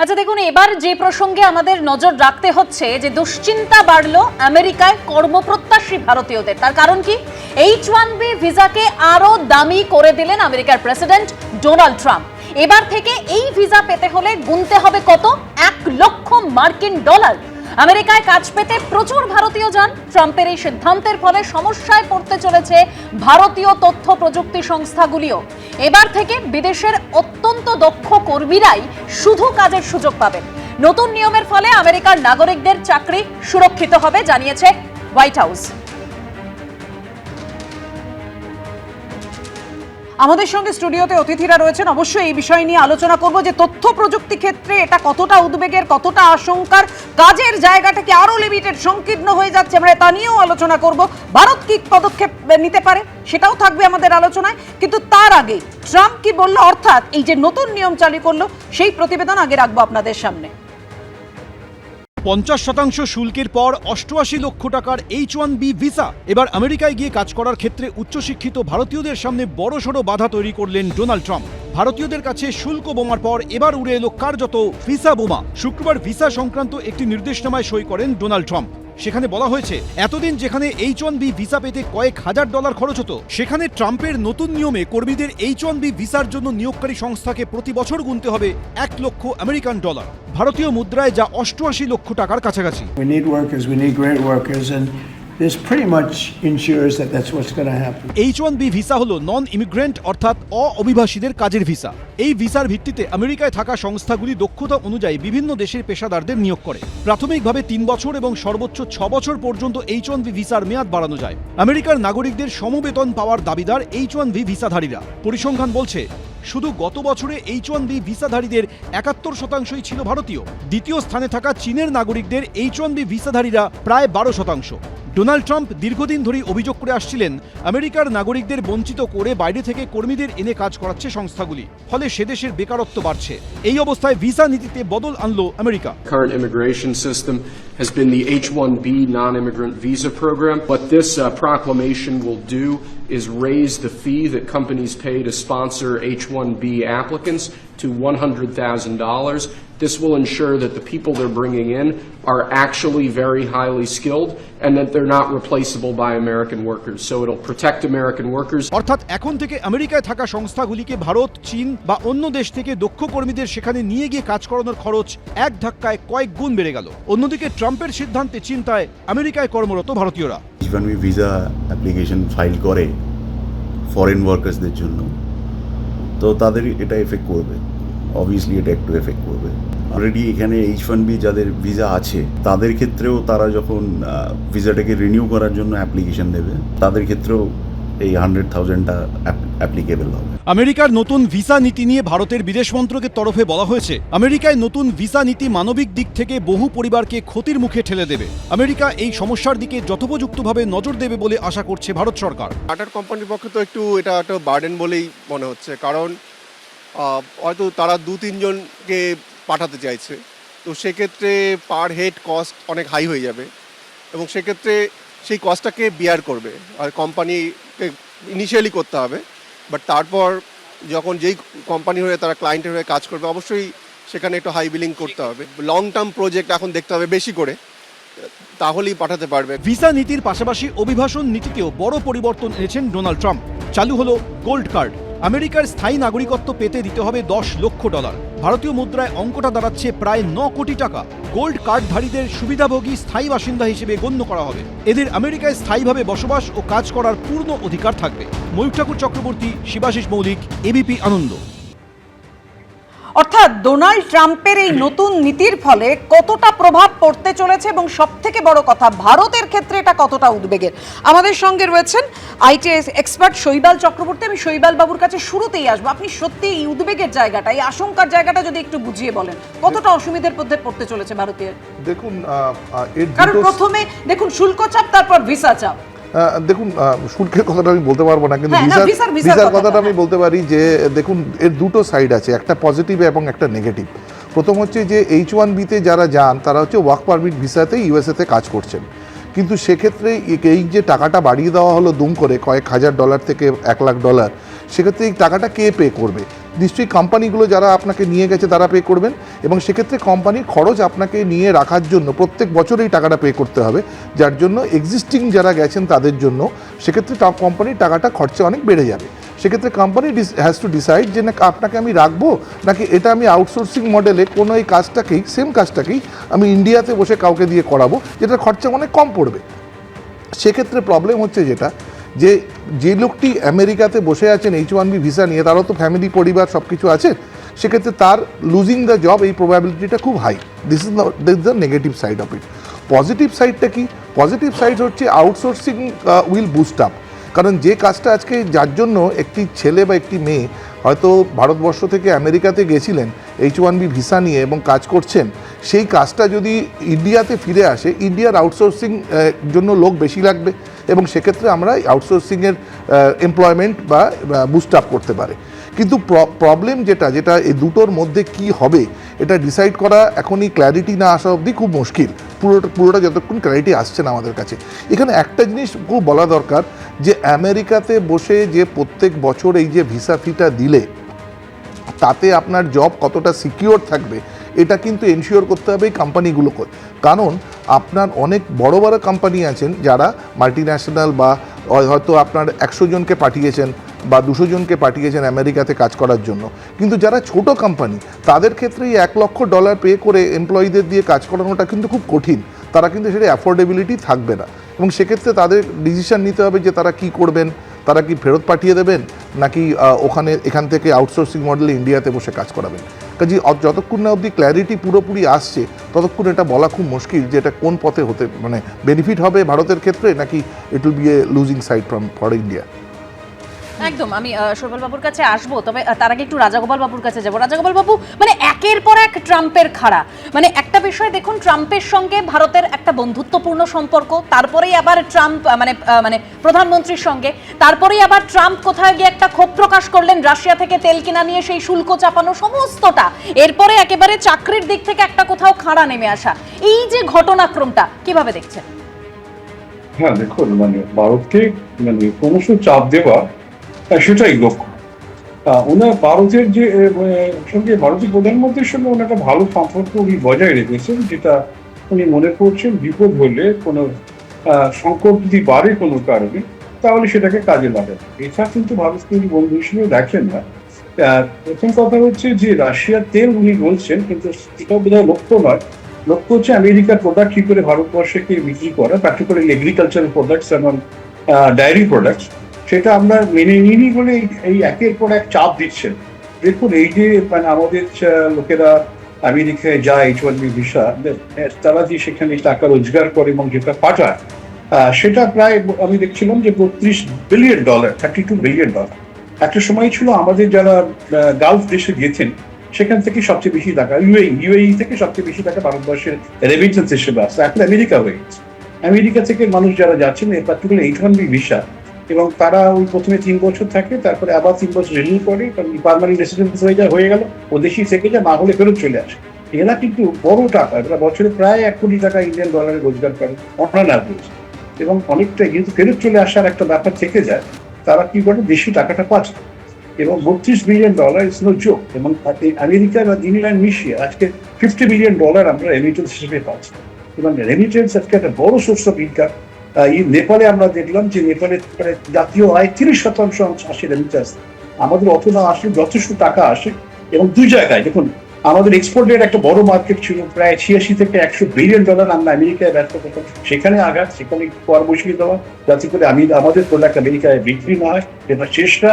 আচ্ছা দেখুন, এবার যে প্রসঙ্গে আমাদের নজর রাখতে হচ্ছে, যে দুশ্চিন্তা বাড়লো আমেরিকায় কর্মপ্রত্যাশী ভারতীয়দের। তার কারণ কি? এইচ ওয়ান বি ভিসাকে আরও দামি করে দিলেন আমেরিকার প্রেসিডেন্ট ডোনাল্ড ট্রাম্প। এবার থেকে এই ভিসা পেতে হলে গুনতে হবে কত? এক লক্ষ মার্কিন ডলার। আমেরিকায় কাজ পেতে প্রচুর ভারতীয় যান। ট্রাম্পের এই সিদ্ধান্তের ফলে সমস্যায় পড়তে চলেছে ভারতীয় তথ্য প্রযুক্তি সংস্থাগুলিও। এবার থেকে বিদেশের অত্যন্ত দক্ষ কর্মীরাই শুধু কাজের সুযোগ পাবেন। নতুন নিয়মের ফলে আমেরিকার নাগরিকদের চাকরি সুরক্ষিত হবে, জানিয়েছে হোয়াইট হাউস। আমাদের সঙ্গে স্টুডিওতে অতিথিরা রয়েছেন। অবশ্যই এই বিষয় নিয়ে আলোচনা করব যে তথ্য প্রযুক্তি ক্ষেত্রে এটা কতটা উদ্বেগের, কতটা আশঙ্কার, কাজের জায়গাটা কি আরও লিমিটেড সংকীর্ণ হয়ে যাচ্ছে, আমরা তা নিয়েও আলোচনা করব। ভারত কি পদক্ষেপ নিতে পারে সেটাও থাকবে আমাদের আলোচনায়। কিন্তু তার আগে ট্রাম্প কি বলল? অর্থাৎ এই যে নতুন নিয়ম চালু করল, সেই প্রতিবেদন আগে রাখব আপনাদের সামনে। পঞ্চাশ শতাংশ শুল্কের পর অষ্টআশি লক্ষ টাকার এইচ ওয়ান বি ভিসা। এবার আমেরিকায় গিয়ে কাজ করার ক্ষেত্রে উচ্চশিক্ষিত ভারতীয়দের সামনে বড়সড় বাধা তৈরি করলেন ডোনাল্ড ট্রাম্প। ভারতীয়দের কাছে শুল্ক বোমার পর এবার উড়ে এলো কার্যত ভিসা বোমা। শুক্রবার ভিসা সংক্রান্ত একটি নির্দেশনামায় সই করেন ডোনাল্ড ট্রাম্প। সেখানে বলা হয়েছে, এতদিন যেখানে এইচ ওয়ান বি ভিসা পেতে কয়েক হাজার ডলার খরচ হতো, সেখানে ট্রাম্পের নতুন নিয়মে কর্মীদের এইচ ওয়ান বি ভিসার জন্য নিয়োগকারী সংস্থাকে প্রতি বছর গুনতে হবে এক লক্ষ আমেরিকান ডলার। ভারতীয় মুদ্রায় যা অষ্টআশি লক্ষ টাকার কাছাকাছি। This pretty much ensures that that's what's going to happen. H one B visa হলো নন ইমিগ্রেন্ট অর্থাৎ অঅভিবাসীদের কাজের ভিসা এই ভিসার ভিত্তিতে আমেরিকায় থাকা সংস্থাগুলি দক্ষতা অনুযায়ী বিভিন্ন দেশের পেশাদারদের নিয়োগ করে। প্রাথমিকভাবে তিন বছর এবং সর্বোচ্চ ছ বছর পর্যন্ত এইচ বি ভিসার মেয়াদ বাড়ানো যায়। আমেরিকার নাগরিকদের সমবেতন পাওয়ার দাবিদার এইচ ওয়ান বি ভিসাধারীরা পরিসংখ্যান বলছে, শুধু গত বছরে এইচ ওয়ান বি ভিসাধারীদের একাত্তর শতাংশই ছিল ভারতীয়। দ্বিতীয় স্থানে থাকা চীনের নাগরিকদের এইচ ওয়ান বি ভিসাধারীরা প্রায় বারো শতাংশ। ডোনাল্ড ট্রাম্প দীর্ঘদিন ধরেই অভিযোগ করে আসছিলেন আমেরিকার নাগরিকদের বঞ্চিত করে বাইরে থেকে কর্মীদের এনে কাজ করাচ্ছে সংস্থাগুলি ফলে সে দেশের বেকারত্ব বাড়ছে এই অবস্থায় ভিসা নীতিতে বদল আনলো America current immigration system has been the H-1B non-immigrant visa program. What this uh, proclamation will do is raise the fee that companies pay to sponsor H-1B applicants to $100,000. This will ensure that the people they're bringing in are actually very highly skilled and that they're not replaceable by American workers. So it'll protect American workers. অর্থাৎ এখন থেকে আমেরিকায় থাকা সংস্থাগুলিকে ভারত চীন বা অন্য দেশ থেকে দক্ষ কর্মীদের সেখানে নিয়ে গিয়ে কাজ করানোর খরচ এক ধাক্কায় কয়েক গুণ বেড়ে গেল। অন্যদিকে ট্রাম্পের সিদ্ধান্তে চিন্তায় আমেরিকায় কর্মরত ভারতীয়রা। ওয়ান ভিসা অ্যাপ্লিকেশন ফাইল করে ফরেন ওয়ার্কার্সদের জন্য তো তাদের এটা এফেক্ট করবে। অবভিয়াসলি এটা একটু এফেক্ট করবে। অলরেডি এখানে এইচ ওয়ান বি যাদের ভিসা আছে তাদের ক্ষেত্রেও তারা যখন ভিসাটাকে রিনিউ করার জন্য অ্যাপ্লিকেশন দেবে তাদের ক্ষেত্রেও এই হান্ড্রেড থাউজেন্ডটা অ্যাপ্লিকেবল হবে। আমেরিকার নতুন ভিসা নীতি নিয়ে ভারতের বিদেশ মন্ত্রকের তরফে বলা হয়েছে আমেরিকায় নতুন ভিসা নীতি মানবিক দিক থেকে বহু পরিবারকে ক্ষতির মুখে ঠেলে দেবে। আমেরিকা এই সমস্যার দিকে যথোপযুক্তভাবে নজর দেবে বলে আশা করছে ভারত সরকার। টাটার কোম্পানির পক্ষে তো একটু এটা একটা বার্ডেন বলেই মনে হচ্ছে কারণ হয়তো তারা দু তিনজনকে পাঠাতে চাইছে। তো সেক্ষেত্রে পার হেড কস্ট অনেক হাই হয়ে যাবে এবং সেক্ষেত্রে সেই কস্টটাকে বিয়ার করবে। আর কোম্পানিকে ইনিশিয়ালি করতে হবে বাট তারপর যখন যেই কোম্পানি হয়ে তারা ক্লায়েন্টের হয়ে কাজ করবে, অবশ্যই সেখানে একটু হাই বিলিং করতে হবে। লং টার্ম প্রজেক্ট এখন দেখতে হবে বেশি করে, তাহলেই পাঠাতে পারবে। ভিসা নীতির পাশাপাশি অভিবাসন নীতিতেও বড় পরিবর্তন এনেছেন ডোনাল্ড ট্রাম্প। চালু হলো গোল্ড কার্ড। আমেরিকার স্থায়ী নাগরিকত্ব পেতে দিতে হবে দশ লক্ষ ডলার। ভারতীয় মুদ্রায় অঙ্কটা দাঁড়াচ্ছে প্রায় ন কোটি টাকা। গোল্ড কার্ডধারীদের সুবিধাভোগী স্থায়ী বাসিন্দা হিসেবে গণ্য করা হবে। এদের আমেরিকায় স্থায়ীভাবে বসবাস ও কাজ করার পূর্ণ অধিকার থাকবে। ময়ূর ঠাকুর চক্রবর্তী, শিবাশিস মৌলিক, এবিপি আনন্দ। অর্থাৎ ডোনাল্ড ট্রাম্পের এই নতুন নীতির ফলে কতটা প্রভাব পড়তে চলেছে এবং সব থেকে বড় কথা ভারতের ক্ষেত্রে এটা কতটা উদ্বেগের? আমাদের সঙ্গে রয়েছেন আইটি এক্সপার্ট শৈবাল চক্রবর্তী। আমি শৈবাল বাবুর কাছে শুরুতেই আসব। আপনি সত্যি এই উদ্বেগের জায়গাটা এই আশঙ্কার জায়গাটা যদি একটু বুঝিয়ে বলেন কতটা অসুবিধার মধ্যে পড়তে চলেছে ভারতীয়? দেখুন কারণ প্রথমে দেখুন শুল্ক চাপ তারপর ভিসা চাপ। দেখুন শুল্কের কথাটা আমি বলতে পারব না কিন্তু হ্যাঁ, ভিসার ভিসার- ভিসার কথাটা, আমি হ্যাঁ। বলতে পারি যে দেখুন এর দুটো সাইড আছে একটা পজিটিভ এবং একটা নেগেটিভ প্রথম হচ্ছে যে এইচ ওয়ান বিতে যারা যান তারা হচ্ছে ওয়ার্ক পারমিট ভিসাতে ইউএসএতে কাজ করছেন কিন্তু সেক্ষেত্রে এই যে টাকাটা বাড়িয়ে দেওয়া হলো দুম করে কয়েক হাজার ডলার থেকে এক লাখ ডলার সেক্ষেত্রে এই টাকাটা কে পে করবে? নিশ্চয়ই কোম্পানিগুলো যারা আপনাকে নিয়ে গেছে তারা পে করবেন এবং সেক্ষেত্রে কোম্পানির খরচ আপনাকে নিয়ে রাখার জন্য প্রত্যেক বছর এই টাকাটা পে করতে হবে। যার জন্য এক্সিস্টিং যারা গেছেন তাদের জন্য সেক্ষেত্রে কোম্পানির টাকাটা খরচা অনেক বেড়ে যাবে। সেক্ষেত্রে কোম্পানি হ্যাজ টু ডিসাইড যে না, আপনাকে আমি রাখব নাকি এটা আমি আউটসোর্সিং মডেলে কোনো এই কাজটাকেই সেম কাজটাকেই আমি ইন্ডিয়াতে বসে কাউকে দিয়ে করাবো, যেটার খরচা অনেক কম পড়বে। সেক্ষেত্রে প্রবলেম হচ্ছে যেটা যে যে লোকটি আমেরিকাতে বসে আছেন এইচ ওয়ান বি ভিসা নিয়ে, তারও তো ফ্যামিলি পরিবার সব কিছু আছে, সেক্ষেত্রে তার লুজিং দ্য জব এই প্রবাবিলিটিটা খুব high this is this the negative side of it positive সাইডটা কি? পজিটিভ সাইড হচ্ছে আউটসোর্সিং উইল বুস্ট আপ কারণ যে কাজটা আজকে, যার জন্য একটি ছেলে বা একটি মেয়ে হয়তো ভারতবর্ষ থেকে আমেরিকাতে গেছিলেন এইচ ওয়ান বি ভিসা নিয়ে এবং কাজ করছেন সেই কাজটা যদি ইন্ডিয়াতে ফিরে আসে, ইন্ডিয়ার আউটসোর্সিং জন্য লোক বেশি লাগবে এবং সেক্ষেত্রে আমরা আউটসোর্সিংয়ের এমপ্লয়মেন্ট বা বুস্ট আপ করতে পারে। কিন্তু প্রবলেম যেটা যেটা এই দুটোর মধ্যে কি হবে, এটা ডিসাইড করা এখনই ক্ল্যারিটি না আসা অবধি খুব মুশকিল। পুরোটা পুরোটা যতক্ষণ ক্ল্যারিটি আসছে না আমাদের কাছে। এখানে একটা জিনিস খুব বলা দরকার যে, আমেরিকাতে বসে যে প্রত্যেক বছর এই যে ভিসা ফিটা দিলে, তাতে আপনার জব কতটা সিকিওর থাকবে এটা কিন্তু এনশিওর করতে হবে এই কোম্পানিগুলোকে কারণ আপনার অনেক বড় বড় কোম্পানি আছেন যারা মাল্টি ন্যাশনাল বা হয়তো আপনার একশো জনকে পাঠিয়েছেন বা দুশো জনকে পাঠিয়েছেন আমেরিকাতে কাজ করার জন্য। কিন্তু যারা ছোট কোম্পানি তাদের ক্ষেত্রে এই এক লক্ষ ডলার পে করে এমপ্লয়ীদের দিয়ে কাজ করানোটা কিন্তু খুব কঠিন। তারা কিন্তু সেটা অ্যাফোর্ডেবিলিটি থাকবে না। এবং সেক্ষেত্রে তাদের ডিসিশন নিতে হবে যে তারা কি করবেন, তারা কি ফেরত পাঠিয়ে দেবেন, নাকি ওখানে, এখান থেকে আউটসোর্সিং মডেলে ইন্ডিয়াতে বসে কাজ করাবেন। কাজে যতক্ষণ না অবধি ক্ল্যারিটি পুরোপুরি আসছে, ততক্ষণ এটা বলা খুব মুশকিল যে এটা কোন পথে হতে মানে বেনিফিট হবে ভারতের ক্ষেত্রে নাকি it will be a losing side from for India একদম, আমি শৈবল বাবুর কাছে আসব, তবে তার আগে একটু রাজাগোপাল বাবুর কাছে যাব। রাজাগোপাল বাবু মানে একের পর এক ট্রাম্পের খাড়া। মানে একটা বিষয় দেখুন, ট্রাম্পের সঙ্গে ভারতের একটা বন্ধুত্বপূর্ণ সম্পর্ক, তারপরেই আবার ট্রাম্প মানে মানে প্রধানমন্ত্রীর সঙ্গে, তারপরেই আবার ট্রাম্প কোথায় গিয়ে একটা ক্ষোভ প্রকাশ করলেন, রাশিয়া থেকে তেল কিনা নিয়ে সেই শুল্ক চাপানো সমস্তটা। এরপরে একেবারে চাকরির দিক থেকে একটা কোথাও খাড়া নেমে আসা। এই যে ঘটনাক্রমটা, কীভাবে দেখছেন? হ্যাঁ দেখুন মানে ভারতকে মানে ক্রমশ চাপ দেওয়া সেটাই লক্ষ্য ওনার ভারতের যে সঙ্গে ভারতের প্রধানমন্ত্রীর সঙ্গে ওনার একটা ভালো সম্পর্ক উনি বজায় রেখেছেন, যেটা উনি মনে করছেন বিপদ হলে কোনো সংকট যদি বাড়ে কোনো কারণে, তাহলে সেটাকে কাজে লাগাবে এছাড়া কিন্তু ভারতকে উনি বন্ধু হিসেবে দেখেন না। প্রথম কথা হচ্ছে যে, রাশিয়ার তেল উনি বলছেন কিন্তু এটা বোধহয় লক্ষ্য নয়। লক্ষ্য হচ্ছে আমেরিকার প্রোডাক্ট কি করে ভারতবর্ষকে বিক্রি করা পার্টিকুলারলি এগ্রিকালচারাল প্রোডাক্টস এবং ডায়েরি প্রোডাক্টস সেটা আমরা মেনে নিইনি বলে এই- একের পর এক চাপ দিচ্ছেন। দেখুন, এই যে মানে আমাদের লোকেরা আমেরিকায় যায় এইচ ওয়ান বি ভিসা তারা যে সেখানে টাকা রোজগার করে এবং যেটা পাঠায় সেটা প্রায় আমি দেখছিলাম যে বত্রিশ billion dollar thirty two billion dollar একটা সময় ছিল আমাদের যারা গালফ দেশে গিয়েছেন সেখান থেকে সবচেয়ে বেশি টাকা ইউএই ইউএই থেকে সবচেয়ে বেশি টাকা ভারতবর্ষের রেমিটেন্স হিসেবে আসছে। এখন আমেরিকা হয়ে গেছে। আমেরিকা থেকে মানুষ যারা যাচ্ছেন particular H one B visa এবং তারা ওই প্রথমে তিন বছর থাকে, তারপরে আবার তিন বছর রিনিউ করে পারমানেন্ট রেসিডেন্স হয়ে যায়, হয়ে গেল ও দেশেই থেকে যায়, না হলে ফেরত চলে আসে। এরা কিন্তু বড় টাকা, এরা বছরে প্রায় এক কোটি টাকা ইন্ডিয়ান ডলারে রোজগার করে, অনার এবং অনেকটা যেহেতু ফেরত চলে আসার একটা ব্যাপার থেকে যায়, তারা কি করে? দেশি টাকাটা পাচ্ছে। এবং বত্রিশ billion dollar is no joke এবং আমেরিকা বা দিনল্যান্ড মিশিয়ে আজকে ফিফটি বিলিয়ন ডলার আমরা রেমিটেন্স হিসেবে পাচ্ছি। এবং রেমিটেন্স আজকে একটা বড় সোর্স অফ ইনকাম নেপালে আমরা দেখলাম যে নেপালে জাতীয় আয় তিরিশ শতাংশ অংশ আসে রেমিটেন্স আমাদের অত না আসলে যথেষ্ট টাকা আসে। এবং দুই জায়গায়, দেখুন, আমাদের এক্সপোর্টের একটা বড় মার্কেট ছিল, প্রায় ছিয়াশি থেকে একশো বিলিয়ন ডলার আমরা আমেরিকায় ব্যর্থ করতাম। সেখানে আঘাত, সেখানে কর বসিয়ে দেওয়া, যাতে করে আমি, আমাদের প্রোডাক্ট আমেরিকায় বিক্রি না হয় এটা চেষ্টা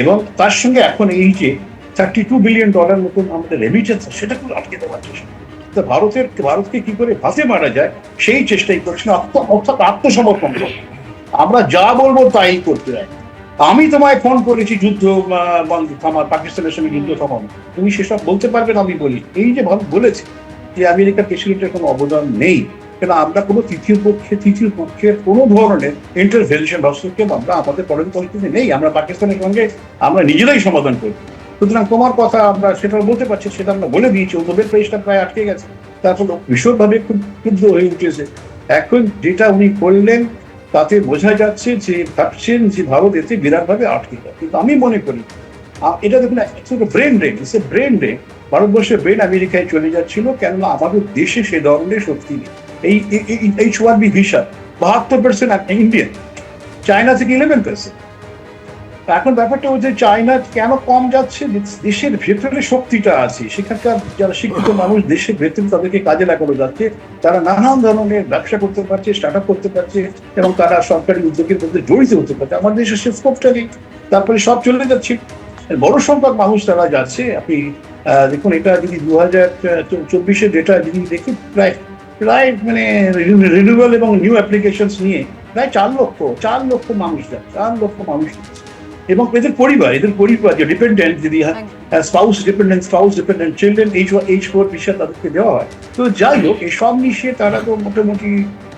এবং তার সঙ্গে এখন এই যে থার্টি টু বিলিয়ন ডলার মতন আমাদের রেমিটেন্স সেটাকে আটকে দেওয়ার চেষ্টা। তো ভারতের, ভারতকে কি করে ভাতে মারা যায়, সেই চেষ্টাই করছেন অর্থাৎ আত্মসমর্পণ। আমরা যা বলব তাই করতে চাই আমি তোমায় ফোন করেছি যুদ্ধ থামার পাকিস্তানের সঙ্গে যুদ্ধ থামানো তুমি সেসব বলতে পারবে না, আমি বলি। এই যে ভারত বলেছে যে আমেরিকার প্রেসিডেন্টের কোনো অবদান নেই, কেন আমরা কোনো তৃতীয় পক্ষে তৃতীয় পক্ষের কোনো ধরনের ইন্টারভেনশন হস্তক্ষেপ আমরা আমাদের পরের পরিস্থিতি নেই। আমরা পাকিস্তানের সঙ্গে আমরা নিজেরাই সমাধান করি সুতরাং তোমার কথা আমরা সেটা বলতে পারছি, সেটা আমরা বলে দিয়েছি। নোবেল প্রাইজটা প্রায় আটকে গেছে। তারপর ভীষণভাবে খুব ক্ষুদ্র হয়ে উঠেছে। এখন যেটা উনি করলেন, তাতে বোঝা যাচ্ছে যে ভাবছেন যে ভারত এতে বিরাটভাবে আটকে যায় কিন্তু আমি মনে করি এটা দেখুন ব্রেন ড্রেন এ ব্রেন ড্রেন ভারতবর্ষের ব্রেন আমেরিকায় চলে যাচ্ছিল, কেননা আমাদের দেশে সে ধরনের শক্তি নেই। এই এইচ ওয়ান বি ভিসা বাহাত্তর পার্সেন্ট ইন্ডিয়ান চায়না থেকে ইলেভেন পার্সেন্ট এখন ব্যাপারটা হচ্ছে চায়না কেন কম যাচ্ছে? দেশের ভেতরে শক্তিটা আছে। সেখানকার যারা শিক্ষিত মানুষ দেশের ভেতরে তাদেরকে কাজে লাগানো যাচ্ছে। তারা নানান ধরনের ব্যবসা করতে পারছে স্টার্ট আপ করতে পারছে এবং তারা সরকারি উদ্যোগের মধ্যে জড়িত হতে পারছে। আমাদের দেশের সে স্কোপটা নেই। তারপরে সব চলে যাচ্ছে। বড় সংখ্যক মানুষ তারা যাচ্ছে। আপনি দেখুন এটা যদি দু হাজার চব্বিশের ডেটা যদি দেখি, প্রায় প্রায় মানে রিনিউয়াল এবং নিউ অ্যাপ্লিকেশনস নিয়ে প্রায় চার লক্ষ চার লক্ষ মানুষ যায় চার লক্ষ মানুষ যাচ্ছে। এবং এদের পরিবার এদের পরিবার যে ডিপেন্ডেন্ট যদি spouse dependent spouse dependent children H H four বিষয় তাদেরকে দেওয়া হয়। তো যাই হোক এসব সব মিশিয়ে তারা তো মোটামুটি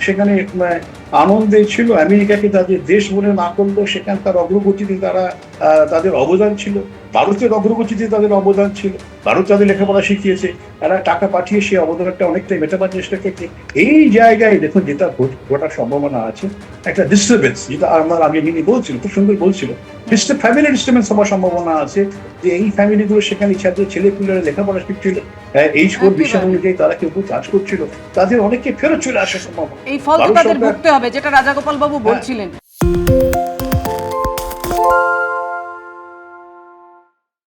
সেখানে আহ, আনন্দে ছিল। আমেরিকাকে তাদের দেশ বলে না করলেও সেখানকার অগ্রগতিতে তারা আহ, তাদের অবদান ছিল। ভারতের অগ্রগতিতে তাদের অবদান ছিল। ভারত তাদের লেখাপড়া শিখিয়েছে। তারা টাকা পাঠিয়ে সেই অবদানটা অনেকটাই মেটাবার চেষ্টা করছে। এই জায়গায় দেখুন যেটা ঘট- ঘটার সম্ভাবনা আছে একটা ডিস্টার্বেন্স যেটা আমার আগে যিনি বলছিল খুব সুন্দর বলছিল ফ্যামিলি ডিস্টার্বেন্স হওয়ার সম্ভাবনা আছে যে এই ফ্যামিলিগুলো সেখানে ছাত্র ছেলে পুলেরা লেখাপড়া শিখছিল এই স্কোর বিষয় অনুযায়ী তারা কেউ কাজ করছিল। তাদের অনেকে ফেরত চলে আসার সম্ভাবনা। এই ফল তাদের ভুগতে হবে যেটা রাজাগোপাল বাবু বলছিলেন।